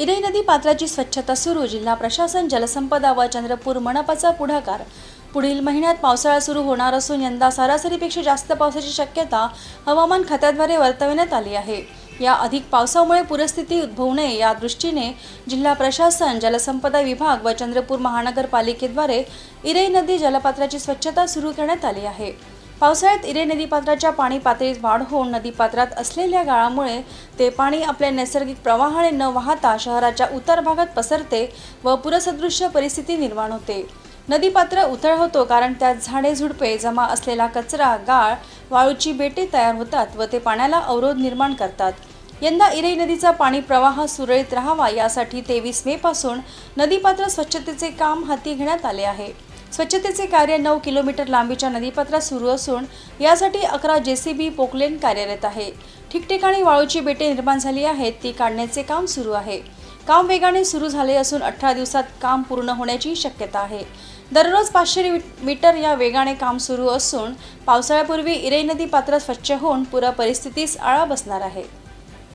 इरई नदी पात्राची स्वच्छता सुरू. जिल्हा प्रशासन जलसंपदा व चंद्रपूर मनपाचा पुढाकार. पुढील महिन्यात पावसाळा सुरू होणार असून यंदा सरासरीपेक्षा जास्त पावसाची शक्यता हवामान खात्याद्वारे वर्तविण्यात आली आहे. या अधिक पावसामुळे पूरस्थिती उद्भवू नये या दृष्टीने जिल्हा प्रशासन जलसंपदा विभाग व चंद्रपूर महानगरपालिकेद्वारे इरई नदी जलपात्राची स्वच्छता सुरू करण्यात आली आहे. पावसाळ्यात इरे नदीपात्राच्या पाणी पातळीत वाढ होऊन नदीपात्रात असलेल्या गाळामुळे ते पाणी आपल्या नैसर्गिक प्रवाहाने न वाहता शहराच्या उत्तर भागात पसरते व पुरसदृश्य परिस्थिती निर्माण होते. नदीपात्र उथळ होतो कारण त्यात झाडे झुडपे जमा असलेला कचरा गाळ वाळूची बेटे तयार होतात व ते पाण्याला अवरोध निर्माण करतात. यंदा इरई नदीचा पाणी प्रवाह सुरळीत राहावा यासाठी तेवीस मे पासून नदीपात्र स्वच्छतेचे काम हाती घेण्यात आले आहे. स्वच्छतेचे कार्य नऊ किलोमीटर लांबीच्या नदीपात्रात सुरू असून यासाठी अकरा जेसीबी पोकलेन कार्यरत आहे. ठिकठिकाणी वाळूची बेटे निर्माण झाली आहेत ती काढण्याचे काम सुरू आहे. काम वेगाने सुरू झाले असून अठरा दिवसात काम पूर्ण होण्याची शक्यता आहे. दररोज पाचशे मीटर या वेगाने काम सुरू असून पावसाळ्यापूर्वी इरई नदी पात्र स्वच्छ होऊन पुरा परिस्थितीस आळा बसणार आहे.